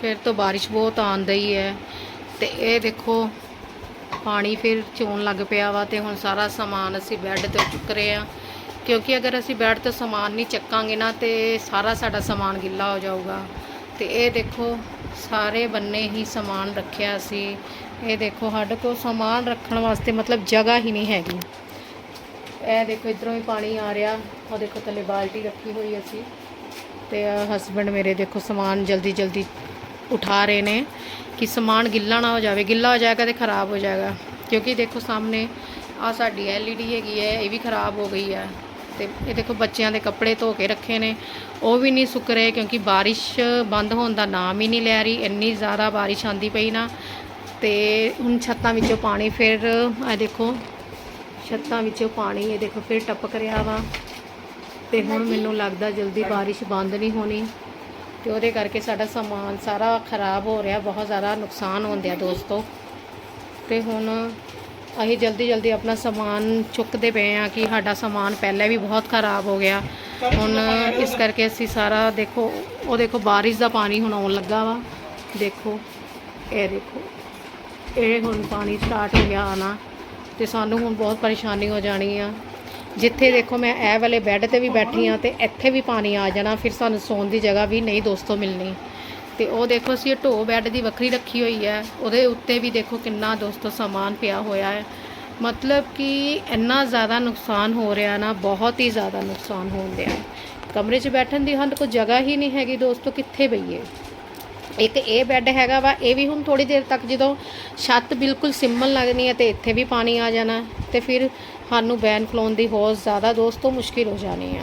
ਫਿਰ ਤੋਂ ਬਾਰਿਸ਼ ਬਹੁਤ ਆਂਦੀ ਹੈ ਤੇ ਇਹ ਦੇਖੋ ਪਾਣੀ ਫਿਰ ਚੋਣ ਲੱਗ ਪਿਆ ਵਾ ਤੇ ਹੁਣ ਸਾਰਾ ਸਮਾਨ ਅਸੀਂ ਬੈੱਡ ਤੋਂ ਚੁੱਕ ਰਹੇ ਆ ਕਿਉਂਕਿ ਅਗਰ ਅਸੀਂ ਬੈੱਡ ਤੋਂ ਸਮਾਨ ਨਹੀਂ ਚੱਕਾਂਗੇ ਨਾ ਤੇ ਸਾਰਾ ਸਾਡਾ ਸਮਾਨ ਗਿੱਲਾ ਹੋ ਜਾਊਗਾ। ਤੇ ਇਹ ਦੇਖੋ ਸਾਰੇ ਬੰਨੇ ਹੀ ਸਮਾਨ ਰੱਖਿਆ ਸੀ। ਇਹ ਦੇਖੋ ਸਾਡੇ ਕੋਲ ਸਮਾਨ ਰੱਖਣ ਵਾਸਤੇ ਮਤਲਬ ਜਗ੍ਹਾ ਹੀ ਨਹੀਂ ਹੈਗੀ। ਇਹ ਦੇਖੋ ਇਧਰੋਂ ਹੀ ਪਾਣੀ ਆ ਰਿਹਾ। ਉਹ ਦੇਖੋ ਥੱਲੇ ਬਾਲਟੀ ਰੱਖੀ ਹੋਈ ਅਸੀਂ। ਤੇ ਹਸਬੰਡ ਮੇਰੇ ਦੇਖੋ ਸਮਾਨ ਜਲਦੀ ਜਲਦੀ ਉਠਾ ਰਹੇ ਨੇ ਕਿ ਸਮਾਨ ਗਿੱਲਾ ਨਾ ਹੋ ਜਾਵੇ, ਗਿੱਲਾ ਹੋ ਜਾਏਗਾ ਤੇ ਖਰਾਬ ਹੋ ਜਾਏਗਾ। ਕਿਉਂਕਿ ਦੇਖੋ ਸਾਹਮਣੇ ਆ ਸਾਡੀ ਐਲਈਡੀ ਹੈਗੀ ਹੈ, ਇਹ ਵੀ ਖਰਾਬ ਹੋ ਗਈ ਹੈ ਤੇ ਇਹ ਦੇਖੋ ਬੱਚਿਆਂ ਦੇ ਕੱਪੜੇ ਧੋ ਕੇ ਰੱਖੇ ਨੇ। ਉਹ ਵੀ ਨਹੀਂ ਸੁੱਕ ਰਹੇ ਕਿਉਂਕਿ ਬਾਰਿਸ਼ ਬੰਦ ਹੋਣ ਦਾ ਨਾਮ ਹੀ ਨਹੀਂ ਲੈ ਰਹੀ, ਇੰਨੀ ਜ਼ਿਆਦਾ ਬਾਰਿਸ਼ ਆਂਦੀ ਪਈ ਨਾ। ਤੇ ਹੁਣ ਛੱਤਾਂ ਵਿੱਚੋਂ ਪਾਣੀ ਫਿਰ ਇਹ ਦੇਖੋ, ਛੱਤਾਂ ਵਿੱਚੋਂ ਪਾਣੀ ਇਹ ਦੇਖੋ ਫਿਰ ਟਪਕ ਰਿਹਾ ਵਾ। ਤੇ ਹੁਣ ਮੈਨੂੰ ਲੱਗਦਾ ਜਲਦੀ ਬਾਰਿਸ਼ ਬੰਦ ਨਹੀਂ ਹੋਣੀ। ਤੇ ਉਹਦੇ ਕਰਕੇ ਸਾਡਾ ਸਮਾਨ ਸਾਰਾ ਖਰਾਬ ਹੋ ਰਿਹਾ, ਬਹੁਤ ਜ਼ਿਆਦਾ ਨੁਕਸਾਨ ਹੁੰਦਿਆ ਦੋਸਤੋ। ਤੇ ਹੁਣ ਅਸੀਂ ਜਲਦੀ ਜਲਦੀ ਆਪਣਾ ਸਮਾਨ ਚੁੱਕਦੇ ਪਏ ਆ ਕਿ ਸਾਡਾ ਸਮਾਨ ਪਹਿਲਾਂ ਵੀ ਬਹੁਤ ਖਰਾਬ ਹੋ ਗਿਆ। ਹੁਣ ਇਸ ਕਰਕੇ ਅਸੀਂ ਸਾਰਾ ਦੇਖੋ, ਉਹ ਦੇਖੋ ਬਾਰਿਸ਼ ਦਾ ਪਾਣੀ ਹੁਣ ਆਉਣ ਲੱਗਾ ਵਾ। ਦੇਖੋ, ਇਹ ਦੇਖੋ, ਇਹ ਹੁਣ ਪਾਣੀ ਸਟਾਰਟ ਹੋ ਗਿਆ ਆਣਾ ਤੇ ਸਾਨੂੰ ਹੁਣ ਬਹੁਤ ਪਰੇਸ਼ਾਨੀ ਹੋ ਜਾਣੀ ਆ। ਜਿੱਥੇ ਦੇਖੋ ਮੈਂ ਇਹ ਵਾਲੇ ਬੈੱਡ ਤੇ ਵੀ ਬੈਠੀ ਆ ਤੇ ਇੱਥੇ ਵੀ ਪਾਣੀ ਆ ਜਾਣਾ, ਫਿਰ ਸਾਨੂੰ ਸੌਣ ਦੀ ਜਗ੍ਹਾ ਵੀ ਨਹੀਂ ਦੋਸਤੋ ਮਿਲਣੀ। ਤੇ ਉਹ ਦੇਖੋ ਅਸੀਂ ਢੋ ਬੈੱਡ ਦੀ ਵੱਖਰੀ ਰੱਖੀ ਹੋਈ ਹੈ, ਉਹਦੇ ਉੱਤੇ ਵੀ ਦੇਖੋ ਕਿੰਨਾ ਦੋਸਤੋ ਸਮਾਨ ਪਿਆ ਹੋਇਆ ਹੈ। ਮਤਲਬ ਕਿ ਇੰਨਾ ਜ਼ਿਆਦਾ ਨੁਕਸਾਨ ਹੋ ਰਿਹਾ ਨਾ, ਬਹੁਤ ਹੀ ਜ਼ਿਆਦਾ ਨੁਕਸਾਨ ਹੋਣ ਰਿਹਾ ਕਮਰੇ 'ਚ ਬੈਠਣ ਦੀ ਹਨ ਕੋਈ ਜਗ੍ਹਾ ਹੀ ਨਹੀਂ ਹੈਗੀ ਦੋਸਤੋ, ਕਿੱਥੇ ਬਈਏ? ਇੱਕ ਇਹ ਬੈੱਡ ਹੈਗਾ ਵਾ, ਇਹ ਵੀ ਹੁਣ ਥੋੜੀ ਦੇਰ ਤੱਕ ਜਦੋਂ ਛੱਤ ਬਿਲਕੁਲ ਸਿੰਮਣ ਲੱਗਣੀ ਹੈ ਤੇ ਇੱਥੇ ਵੀ ਪਾਣੀ ਆ ਜਾਣਾ, ਤੇ ਫਿਰ ਸਾਨੂੰ ਬੈਨ ਖਲੋਣ ਦੀ ਹੋਰ ਜ਼ਿਆਦਾ ਦੋਸਤੋ ਮੁਸ਼ਕਿਲ ਹੋ ਜਾਣੀ ਆ।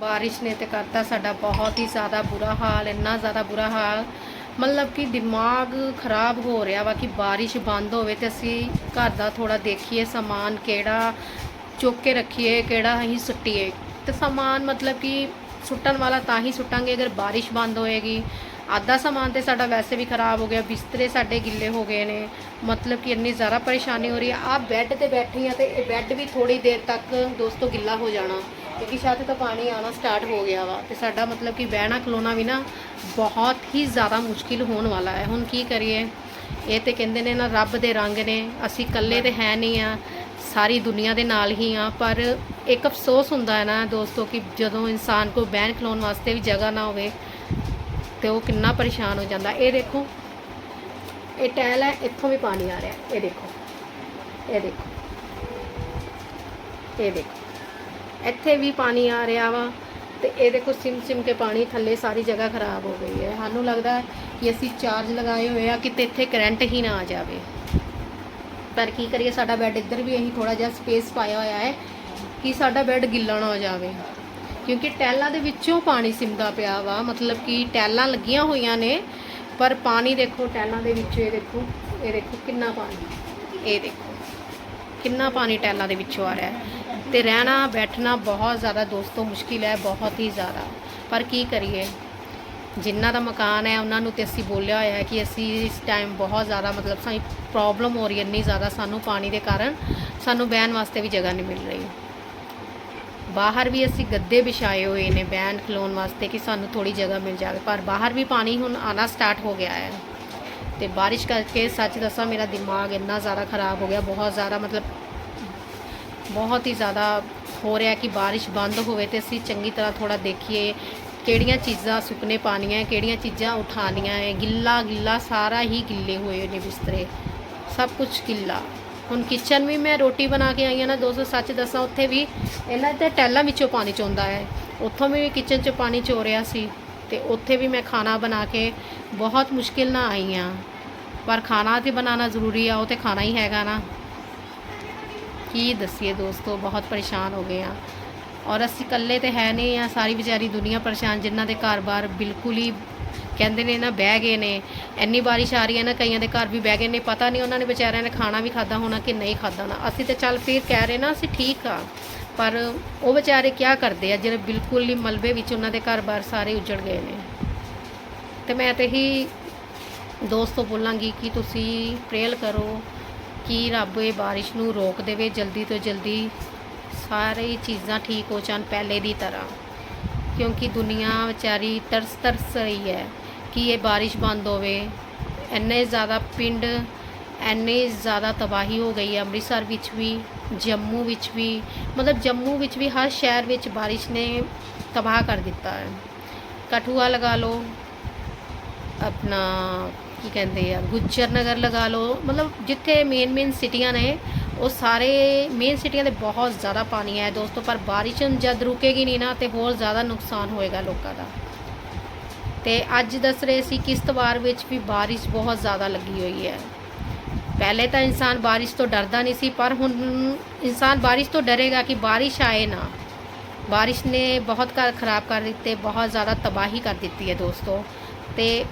ਬਾਰਿਸ਼ ਨੇ ਤੇ ਕਰਤਾ ਸਾਡਾ ਬਹੁਤ ਹੀ ਜ਼ਿਆਦਾ ਬੁਰਾ ਹਾਲ, ਇੰਨਾ ਜ਼ਿਆਦਾ ਬੁਰਾ ਹਾਲ, ਮਤਲਬ ਕਿ ਦਿਮਾਗ ਖਰਾਬ ਹੋ ਰਿਹਾ ਵਾ ਕਿ ਬਾਰਿਸ਼ ਬੰਦ ਹੋਵੇ ਤੇ ਅਸੀਂ ਘਰ ਦਾ ਥੋੜਾ ਦੇਖੀਏ ਸਮਾਨ ਕਿਹੜਾ ਚੁੱਕ ਕੇ ਰੱਖੀਏ, ਕਿਹੜਾ ਅਸੀਂ ਸੁੱਟੀਏ। ਤੇ ਸਮਾਨ ਮਤਲਬ ਕਿ ਸੁੱਟਣ ਵਾਲਾ ਤਾਂ ਹੀ ਸੁੱਟਾਂਗੇ, ਅਗਰ ਬਾਰਿਸ਼ ਬੰਦ ਹੋਏਗੀ। ਆਧਾ ਸਮਾਨ ਤੇ ਸਾਡਾ ਵੈਸੇ ਵੀ ਖਰਾਬ ਹੋ ਗਿਆ, ਬਿਸਤਰੇ ਸਾਡੇ ਗਿੱਲੇ ਹੋ ਗਏ ਨੇ। ਮਤਲਬ ਕਿ ਇੰਨੀ ਜ਼ਿਆਦਾ ਪਰੇਸ਼ਾਨੀ ਹੋ ਰਹੀ ਹੈ। ਆ ਬੈੱਡ ਤੇ ਬੈਠੀ ਆ ਤੇ ਇਹ ਬੈੱਡ ਵੀ ਥੋੜੀ ਦੇਰ ਤੱਕ ਦੋਸਤੋ ਗਿੱਲਾ ਹੋ ਜਾਣਾ, ਕਿਉਂਕਿ ਛੱਤ ਤੋਂ ਪਾਣੀ ਆਣਾ ਸਟਾਰਟ ਹੋ ਗਿਆ ਵਾ। ਤੇ ਸਾਡਾ ਮਤਲਬ ਕਿ ਬਹਿਣਾ ਖਲੋਣਾ ਵੀ ਨਾ ਬਹੁਤ ਹੀ ਜ਼ਿਆਦਾ ਮੁਸ਼ਕਿਲ ਹੋਣ ਵਾਲਾ ਹੈ। ਹੁਣ ਕੀ ਕਰੀਏ? ਇਹ ਤੇ ਕਹਿੰਦੇ ਨੇ ਨਾ, ਰੱਬ ਦੇ ਰੰਗ ਨੇ। ਅਸੀਂ ਇਕੱਲੇ ਤੇ ਹੈ ਨਹੀਂ ਆ। ਸਾਰੀ ਦੁਨੀਆ ਦੇ ਨਾਲ ਹੀ ਆ, ਪਰ ਇੱਕ ਅਫਸੋਸ ਹੁੰਦਾ ਹੈ ਨਾ ਦੋਸਤੋ ਕਿ ਜਦੋਂ ਇਨਸਾਨ ਕੋ ਬਹਿਣ ਖਲੋਣ ਵਾਸਤੇ ਵੀ ਜਗ੍ਹਾ ਨਾ ਹੋਵੇ ਤੇ ਉਹ ਕਿੰਨਾ ਪਰੇਸ਼ਾਨ ਹੋ ਜਾਂਦਾ। ਇਹ ਦੇਖੋ, ਇਹ ਟੈਲ ਹੈ, ਇੱਥੋਂ ਵੀ ਪਾਣੀ ਆ ਰਿਹਾ। ਇਹ ਦੇਖੋ ਇਹ ਦੇਖੋ ਇਹ ਦੇਖੋ। ਇੱਥੇ ਵੀ ਪਾਣੀ ਆ ਰਿਹਾ ਵਾ ਤੇ ਇਹ ਦੇਖੋ ਸਿਮ ਸਿਮ ਕੇ ਪਾਣੀ ਥੱਲੇ ਸਾਰੀ ਜਗ੍ਹਾ ਖਰਾਬ ਹੋ ਗਈ ਹੈ। ਸਾਨੂੰ ਲੱਗਦਾ ਕਿ ਅਸੀਂ ਚਾਰਜ ਲਗਾਏ ਹੋਏ ਆ, ਕਿਤੇ ਇੱਥੇ ਕਰੰਟ ਹੀ ਨਾ ਆ ਜਾਵੇ। ਪਰ ਕੀ ਕਰੀਏ, ਸਾਡਾ ਬੈੱਡ ਇੱਧਰ ਵੀ ਅਸੀਂ ਥੋੜਾ ਜਿਹਾ ਸਪੇਸ ਪਾਇਆ ਹੋਇਆ ਹੈ। ਕਿ ਸਾਡਾ ਬੈੱਡ ਗਿੱਲਾ ਨਾ ਹੋ ਜਾਵੇ। ਕਿਉਂਕਿ ਟੈਲਾਂ ਦੇ ਵਿੱਚੋਂ ਪਾਣੀ ਸਿਮਦਾ ਪਿਆ ਵਾ। ਮਤਲਬ ਕਿ ਟੈਲਾਂ ਲੱਗੀਆਂ ਹੋਈਆਂ ਨੇ, ਪਰ ਪਾਣੀ ਦੇਖੋ, ਟੈਲਾਂ ਦੇ ਵਿੱਚੋਂ ਇਹ ਦੇਖੋ ਇਹ ਦੇਖੋ ਕਿੰਨਾ ਪਾਣੀ, ਇਹ ਦੇਖੋ, ਕਿੰਨਾ ਪਾਣੀ ਟੈਲਾਂ ਦੇ ਵਿੱਚੋਂ ਆ ਰਿਹਾ ਹੈ। ਤੇ ਰਹਿਣਾ, ਬੈਠਣਾ ਬਹੁਤ ਜ਼ਿਆਦਾ ਦੋਸਤੋ ਮੁਸ਼ਕਿਲ ਹੈ, ਬਹੁਤ ਹੀ ਜ਼ਿਆਦਾ। ਪਰ ਕੀ ਕਰੀਏ? ਜਿਨ੍ਹਾਂ ਦਾ ਮਕਾਨ ਹੈ, ਉਹਨਾਂ ਨੂੰ ਤੇ ਅਸੀਂ ਬੋਲਿਆ ਹੋਇਆ ਹੈ ਕਿ ਅਸੀਂ ਇਸ ਟਾਈਮ ਬਹੁਤ ਜ਼ਿਆਦਾ, ਮਤਲਬ ਸਾਨੂੰ ਪ੍ਰੋਬਲਮ ਹੋ ਰਹੀ ਹੈ, ਇੰਨੀ ਜ਼ਿਆਦਾ ਸਾਨੂੰ ਪਾਣੀ ਦੇ ਕਾਰਨ। ਸਾਨੂੰ ਬਹਿਣ ਵਾਸਤੇ ਵੀ ਜਗ੍ਹਾ ਨਹੀਂ ਮਿਲ ਰਹੀ। ਬਾਹਰ ਵੀ ਅਸੀਂ ਗੱਦੇ ਵਿਛਾਏ ਹੋਏ ਨੇ ਬੈਨ ਖਲੋਣ ਵਾਸਤੇ ਕਿ ਸਾਨੂੰ ਥੋੜੀ ਜਗ੍ਹਾ ਮਿਲ ਜਾਵੇ ਪਰ ਬਾਹਰ ਵੀ ਪਾਣੀ ਹੁਣ ਆਣਾ ਸਟਾਰਟ ਹੋ ਗਿਆ ਹੈ ਤੇ ਬਾਰਿਸ਼ ਕਰਕੇ ਸੱਚ ਦੱਸਾਂ ਮੇਰਾ ਦਿਮਾਗ ਇੰਨਾ ਜ਼ਿਆਦਾ ਖਰਾਬ ਹੋ ਗਿਆ ਬਹੁਤ ਜ਼ਿਆਦਾ ਮਤਲਬ ਬਹੁਤ ਹੀ ਜ਼ਿਆਦਾ ਹੋ ਰਿਹਾ ਕਿ ਬਾਰਿਸ਼ ਬੰਦ ਹੋਵੇ ਤੇ ਅਸੀਂ ਚੰਗੀ ਤਰ੍ਹਾਂ ਥੋੜਾ ਦੇਖੀਏ ਕਿਹੜੀਆਂ ਚੀਜ਼ਾਂ ਸੁੱਕਨੇ ਪਾਣੀਆਂ ਹੈ ਕਿਹੜੀਆਂ ਚੀਜ਼ਾਂ ਉਠਾਣੀਆਂ ਹੈ ਗਿੱਲਾ ਗਿੱਲਾ ਸਾਰਾ ਹੀ ਗਿੱਲੇ ਹੋਏ ਨੇ ਬਿਸਤਰੇ ਸਭ ਕੁਝ ਗਿੱਲਾ ਹੁਣ ਕਿਚਨ ਵੀ ਮੈਂ ਰੋਟੀ ਬਣਾ ਕੇ ਆਈ ਹਾਂ ਨਾ ਦੋਸਤੋ ਸੱਚ ਦੱਸਾਂ, ਉੱਥੇ ਵੀ ਇਹਨਾਂ ਦੇ ਟੈਲਾਂ ਵਿੱਚੋਂ ਪਾਣੀ ਚੋਂਦਾ ਹੈ। ਉੱਥੋਂ ਵੀ ਕਿਚਨ 'ਚ ਪਾਣੀ ਚੋ ਰਿਹਾ ਸੀ ਤੇ ਉੱਥੇ ਵੀ ਮੈਂ ਖਾਣਾ ਬਣਾ ਕੇ ਬਹੁਤ ਮੁਸ਼ਕਿਲ ਨਾਲ ਆਈ ਹਾਂ। ਪਰ ਖਾਣਾ ਤੇ ਬਣਾਉਣਾ ਜ਼ਰੂਰੀ ਆ, ਉਹ ਤੇ ਖਾਣਾ ਹੀ ਹੈਗਾ ਨਾ। ਕੀ ਦੱਸੀਏ ਦੋਸਤੋ, ਬਹੁਤ ਪਰੇਸ਼ਾਨ ਹੋ ਗਏ ਆ ਔਰ ਅਸੀਂ ਇਕੱਲੇ ਤੇ ਹੈ ਨਹੀਂ ਆ ਸਾਰੀ ਵਿਚਾਰੀ ਦੁਨੀਆ ਪਰੇਸ਼ਾਨ, ਜਿਨ੍ਹਾਂ ਦੇ ਘਰ-ਬਾਰ ਬਿਲਕੁਲ ਹੀ ਕਹਿੰਦੇ ਨੇ ਨਾ ਬਹਿ ਗਏ ਨੇ, ਇੰਨੀ ਬਾਰਿਸ਼ ਆ ਰਹੀ ਹੈ ਨਾ, ਕਈਆਂ ਦੇ ਘਰ ਵੀ ਬਹਿ ਗਏ ਨੇ, ਪਤਾ ਨਹੀਂ ਉਹਨਾਂ ਨੇ ਵਿਚਾਰਿਆਂ ਨੇ ਖਾਣਾ ਵੀ ਖਾਦਾ ਹੋਣਾ ਕਿ ਨਹੀਂ ਖਾਦਾ ਹੋਣਾ। ਅਸੀਂ ਤੇ ਚੱਲ ਫਿਰ ਕਹਿ ਰਹੇ ਨਾ, ਅਸੀਂ ਠੀਕ ਆ। ਪਰ ਉਹ ਵਿਚਾਰੇ ਕੀ ਕਰਦੇ ਆ, ਜਿਹੜੇ ਬਿਲਕੁਲ ਹੀ ਮਲਬੇ ਵਿੱਚ ਉਹਨਾਂ ਦੇ ਘਰ-ਬਾਰ ਸਾਰੇ ਉਜੜ ਗਏ ਨੇ। ਤੇ ਮੈਂ ਤੇ ਹੀ ਦੋਸਤੋ ਬੋਲਾਂਗੀ ਕਿ ਤੁਸੀਂ ਪ੍ਰੇਅਰ ਕਰੋ ਕਿ ਰੱਬ ਇਹ ਬਾਰਿਸ਼ ਨੂੰ ਰੋਕ ਦੇਵੇ, ਜਲਦੀ ਤੋਂ ਜਲਦੀ ਸਾਰੀ ਚੀਜ਼ਾਂ ਠੀਕ ਹੋ ਜਾਣ ਪਹਿਲੇ ਦੀ ਤਰ੍ਹਾਂ। ਕਿਉਂਕਿ ਦੁਨੀਆ ਵਿਚਾਰੀ ਤਰਸ ਤਰਸ ਰਹੀ ਹੈ। ਕਿ ਇਹ ਬਾਰਿਸ਼ ਬੰਦ ਹੋਵੇ। ਇੰਨੇ ਜ਼ਿਆਦਾ ਪਿੰਡ, ਇੰਨੇ ਜ਼ਿਆਦਾ ਤਬਾਹੀ ਹੋ ਗਈ ਹੈ ਅੰਮ੍ਰਿਤਸਰ ਵਿੱਚ ਵੀ, ਜੰਮੂ ਵਿੱਚ ਵੀ। ਮਤਲਬ ਜੰਮੂ ਵਿੱਚ ਵੀ ਹਰ ਸ਼ਹਿਰ ਵਿੱਚ ਬਾਰਿਸ਼ ਨੇ ਤਬਾਹ ਕਰ ਦਿੱਤਾ ਹੈ। ਕਠੂਆ ਲਗਾ ਲਓ, ਆਪਣਾ ਕੀ ਕਹਿੰਦੇ ਆ, ਗੁੱਜਰ ਨਗਰ ਲਗਾ ਲਓ। ਮਤਲਬ ਜਿੱਥੇ ਮੇਨ ਮੇਨ ਸਿਟੀਆਂ ਨੇ, ਉਹ ਸਾਰੇ ਮੇਨ ਸਿਟੀਆਂ ਦੇ ਬਹੁਤ ਜ਼ਿਆਦਾ ਪਾਣੀ ਹੈ ਦੋਸਤੋ। ਪਰ ਬਾਰਿਸ਼ ਜਦ ਰੁਕੇਗੀ ਨਹੀਂ ਨਾ ਤੇ ਹੋਰ ਜ਼ਿਆਦਾ ਨੁਕਸਾਨ ਹੋਏਗਾ ਲੋਕਾਂ ਦਾ। ਤੇ ਅੱਜ ਦੱਸ ਰਹੇ ਸੀ ਕਿਸ਼ਤਵਾਰ ਵਿੱਚ ਵੀ ਬਾਰਿਸ਼ ਬਹੁਤ ਜ਼ਿਆਦਾ ਲੱਗੀ ਹੋਈ ਹੈ। ਪਹਿਲੇ ਤਾਂ ਇਨਸਾਨ ਬਾਰਿਸ਼ ਤੋਂ ਡਰਦਾ ਨਹੀਂ ਸੀ, ਪਰ ਹੁਣ ਇਨਸਾਨ ਬਾਰਿਸ਼ ਤੋਂ ਡਰੇਗਾ ਕਿ ਬਾਰਿਸ਼ ਆਏ ਨਾ। ਬਾਰਿਸ਼ ਨੇ ਬਹੁਤ ਘਰ ਖਰਾਬ ਕਰ ਦਿੱਤੇ, ਬਹੁਤ ਜ਼ਿਆਦਾ ਤਬਾਹੀ ਕਰ ਦਿੱਤੀ ਹੈ ਦੋਸਤੋ। ਤੇ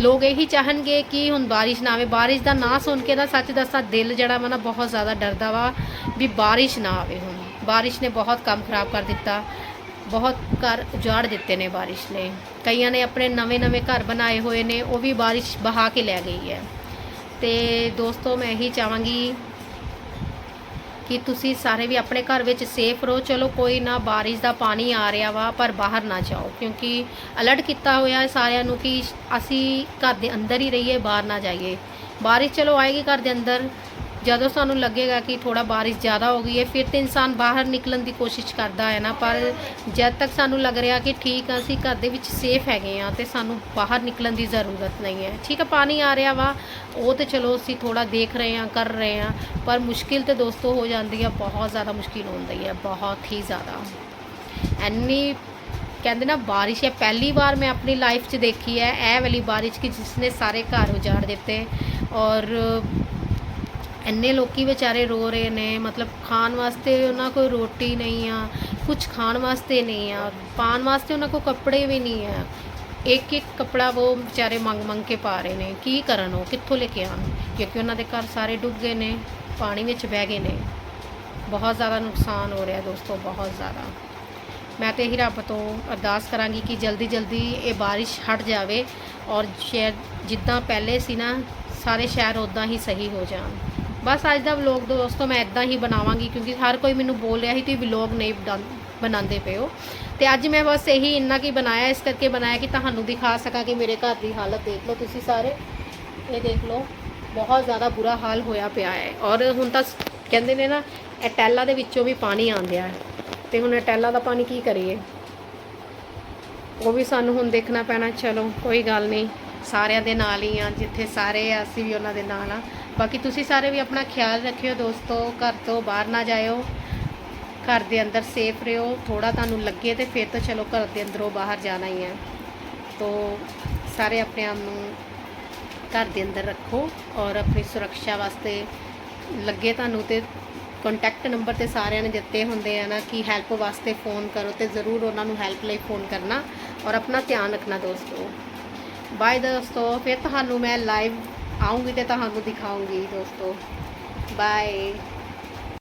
ਲੋਕ ਇਹੀ ਚਾਹਣਗੇ ਕਿ ਹੁਣ ਬਾਰਿਸ਼ ਨਾ ਆਵੇ। ਬਾਰਿਸ਼ ਦਾ ਨਾਂ ਸੁਣ ਕੇ ਨਾ ਸੱਚ ਦੱਸਾਂ, ਦਿਲ ਜਿਹੜਾ ਵਾ ਨਾ ਬਹੁਤ ਜ਼ਿਆਦਾ ਡਰਦਾ ਵਾ ਵੀ ਬਾਰਿਸ਼ ਨਾ ਆਵੇ ਹੁਣ। ਬਾਰਿਸ਼ ਨੇ ਬਹੁਤ ਕੰਮ ਖਰਾਬ ਕਰ ਦਿੱਤਾ। ਬਹੁਤ ਘਰ ਉਜਾੜ ਦਿੱਤੇ ਨੇ ਬਾਰਿਸ਼ ਨੇ ਕਈਆਂ ਨੇ ਆਪਣੇ ਨਵੇਂ-ਨਵੇਂ ਘਰ ਬਣਾਏ ਹੋਏ ਨੇ, ਉਹ ਵੀ ਬਾਰਿਸ਼ ਬਹਾ ਕੇ ਲੈ ਗਈ ਹੈ। ਤੇ ਦੋਸਤੋ, ਮੈਂ ਇਹੀ ਚਾਹਾਂਗੀ ਕਿ ਤੁਸੀਂ ਸਾਰੇ ਵੀ ਆਪਣੇ ਘਰ ਵਿੱਚ ਸੇਫ ਰਹੋ। ਚਲੋ, ਕੋਈ ਨਾ ਬਾਰਿਸ਼ ਦਾ ਪਾਣੀ ਆ ਰਿਹਾ ਵਾ, ਪਰ ਬਾਹਰ ਨਾ ਜਾਓ, ਕਿਉਂਕਿ ਅਲਰਟ ਕੀਤਾ ਹੋਇਆ ਹੈ ਸਾਰਿਆਂ ਨੂੰ ਕਿ ਅਸੀਂ ਘਰ ਦੇ ਅੰਦਰ ਹੀ ਰਹੀਏ, ਬਾਹਰ ਨਾ ਜਾਈਏ। ਬਾਰਿਸ਼ ਚਲੋ ਆਏਗੀ ਘਰ ਦੇ ਅੰਦਰ ਜਦੋਂ ਸਾਨੂੰ ਲੱਗੇਗਾ ਕਿ ਥੋੜਾ ਬਾਰਿਸ਼ ਜ਼ਿਆਦਾ ਹੋ ਗਈ ਹੈ, ਫਿਰ ਤੇ ਇਨਸਾਨ ਬਾਹਰ ਨਿਕਲਣ ਦੀ ਕੋਸ਼ਿਸ਼ ਕਰਦਾ ਹੈ ਨਾ। ਪਰ ਜਦ ਤੱਕ ਸਾਨੂੰ ਲੱਗ ਰਿਹਾ ਕਿ ਠੀਕ ਆ, ਅਸੀਂ ਘਰ ਦੇ ਵਿੱਚ ਸੇਫ ਹੈਗੇ ਆ ਤੇ ਸਾਨੂੰ ਬਾਹਰ ਨਿਕਲਣ ਦੀ ਜ਼ਰੂਰਤ ਨਹੀਂ ਹੈ। ਠੀਕ ਹੈ ਪਾਣੀ ਆ ਰਿਹਾ ਵਾ, ਉਹ ਤੇ ਚਲੋ ਅਸੀਂ ਥੋੜਾ ਦੇਖ ਰਹੇ ਆ ਕਰ ਰਹੇ ਆ ਪਰ ਮੁਸ਼ਕਿਲ ਤੇ ਦੋਸਤੋ ਹੋ ਜਾਂਦੀ ਹੈ ਬਹੁਤ ਜ਼ਿਆਦਾ ਮੁਸ਼ਕਿਲ ਹੁੰਦੀ ਹੈ ਬਹੁਤ ਹੀ ਜ਼ਿਆਦਾ। ਐਨੀ ਕਹਿੰਦੇ ਨਾ, ਬਾਰਿਸ਼ ਹੈ, ਪਹਿਲੀ ਵਾਰ ਮੈਂ ਆਪਣੀ ਲਾਈਫ 'ਚ ਦੇਖੀ ਹੈ, ਇਹ ਵਾਲੀ ਬਾਰਿਸ਼ ਕਿ ਜਿਸ ਨੇ ਸਾਰੇ ਘਰ ਉਜਾੜ ਦਿੱਤੇ ਔਰ ਇੰਨੇ ਲੋਕੀ ਵਿਚਾਰੇ ਰੋ ਰਹੇ ਨੇ, ਮਤਲਬ ਖਾਣ ਵਾਸਤੇ ਉਹਨਾਂ ਕੋਲ ਰੋਟੀ ਨਹੀਂ ਆ ਕੁਝ ਖਾਣ ਵਾਸਤੇ ਨਹੀਂ ਆ ਪਾਣ ਵਾਸਤੇ ਉਹਨਾਂ ਕੋਲ ਕੱਪੜੇ ਵੀ ਨਹੀਂ ਆ। ਇੱਕ ਇੱਕ ਕਪੜਾ ਉਹ ਵਿਚਾਰੇ ਮੰਗ ਮੰਗ ਕੇ ਪਾ ਰਹੇ ਨੇ, ਕੀ ਕਰਨ ਉਹ, ਕਿੱਥੋਂ ਲੈ ਕੇ ਆਉਣ? ਕਿਉਂਕਿ ਉਹਨਾਂ ਦੇ ਘਰ ਸਾਰੇ ਡੁੱਬ ਗਏ ਨੇ, ਪਾਣੀ ਵਿੱਚ ਬਹਿ ਗਏ ਨੇ। ਬਹੁਤ ਜ਼ਿਆਦਾ ਨੁਕਸਾਨ ਹੋ ਰਿਹਾ ਦੋਸਤੋ, ਬਹੁਤ ਜ਼ਿਆਦਾ। ਮੈਂ ਤੇ ਹੀ ਰੱਬ ਤੋਂ ਅਰਦਾਸ ਕਰਾਂਗੀ ਕਿ ਜਲਦੀ ਜਲਦੀ ਇਹ ਬਾਰਿਸ਼ ਹਟ ਜਾਵੇ ਔਰ ਸ਼ਹਿਰ ਜਿੱਦਾਂ ਪਹਿਲੇ ਸੀ ਨਾ, ਸਾਰੇ ਸ਼ਹਿਰ ਉਦਾਂ ਹੀ ਸਹੀ ਹੋ ਜਾਣ। ਬਸ ਅੱਜ ਦਾ ਵਲੌਗ ਦੋਸਤੋ, ਮੈਂ ਇਦਾਂ ਹੀ ਬਣਾਵਾਂਗੀ ਕਿਉਂਕਿ ਹਰ ਕੋਈ ਮੈਨੂੰ ਬੋਲ ਰਿਹਾ ਸੀ ਤੁਸੀਂ ਵਲੌਗ ਨਹੀਂ ਬਣਾਉਂਦੇ ਪਏ ਹੋ। ਤੇ ਅੱਜ ਮੈਂ ਬਸ ਇਹੀ ਇੰਨਾ ਕੀ ਬਣਾਇਆ, ਇਸ ਕਰਕੇ ਬਣਾਇਆ ਕਿ ਤੁਹਾਨੂੰ ਦਿਖਾ ਸਕਾਂ ਕਿ ਮੇਰੇ ਘਰ ਦੀ ਹਾਲਤ ਦੇਖ ਲਓ ਤੁਸੀਂ ਸਾਰੇ। ਇਹ ਦੇਖ ਲਓ, ਬਹੁਤ ਜ਼ਿਆਦਾ ਬੁਰਾ ਹਾਲ ਹੋਇਆ ਪਿਆ ਹੈ। ਔਰ ਹੁਣ ਤਾਂ ਕਹਿੰਦੇ ਨੇ ਨਾ, ਇਹ ਦੇ ਵਿੱਚੋਂ ਵੀ ਪਾਣੀ ਆਉਂਦਿਆ ਹੈ। ਤੇ ਹੁਣ ਇਹ ਦਾ ਪਾਣੀ ਕੀ ਕਰੀਏ? ਉਹ ਵੀ ਸਾਨੂੰ ਹੁਣ ਦੇਖਣਾ ਪੈਣਾ, ਚਲੋ ਕੋਈ ਗੱਲ ਨਹੀਂ। ਸਾਰਿਆਂ ਦੇ ਨਾਲ ਹੀ ਆ, ਜਿੱਥੇ ਸਾਰੇ ਆ, ਅਸੀਂ ਵੀ ਉਹਨਾਂ ਦੇ ਨਾਲ ਆ। ਬਾਕੀ ਤੁਸੀਂ ਸਾਰੇ ਵੀ ਆਪਣਾ ਖਿਆਲ ਰੱਖਿਓ ਦੋਸਤੋ, ਘਰ ਤੋਂ ਬਾਹਰ ਨਾ ਜਾਇਓ। ਘਰ ਦੇ ਅੰਦਰ ਸੇਫ ਰਹੋ ਥੋੜਾ ਤੁਹਾਨੂੰ ਲੱਗੇ ਤੇ ਫਿਰ ਤਾਂ ਚਲੋ ਘਰ ਦੇ ਅੰਦਰੋਂ ਬਾਹਰ ਜਾਣਾ ਹੀ ਹੈ। ਤੋ ਸਾਰੇ ਆਪਣੇ ਆਪ ਨੂੰ ਘਰ ਦੇ ਅੰਦਰ ਰੱਖੋ ਔਰ ਆਪਣੀ ਸੁਰੱਖਿਆ ਵਾਸਤੇ ਲੱਗੇ ਤੁਹਾਨੂੰ ਤੇ ਕੰਟੈਕਟ ਨੰਬਰ ਤੇ ਸਾਰਿਆਂ ਨੇ ਦਿੱਤੇ ਹੁੰਦੇ ਆ ਨਾ ਕਿ ਹੈਲਪ ਵਾਸਤੇ ਫੋਨ ਕਰੋ ਤੇ ਜ਼ਰੂਰ ਉਹਨਾਂ ਨੂੰ ਹੈਲਪ ਲਈ ਫੋਨ ਕਰਨਾ ਔਰ ਆਪਣਾ ਧਿਆਨ ਰੱਖਣਾ ਦੋਸਤੋ। ਬਾਏ ਦੋਸਤੋ, ਫਿਰ ਤੁਹਾਨੂੰ ਮੈਂ ਲਾਈਵ ਆਉਂਗੀ ਤੇ ਤੁਹਾਨੂੰ ਦਿਖਾਉਂਗੀ ਦੋਸਤੋ ਬਾਏ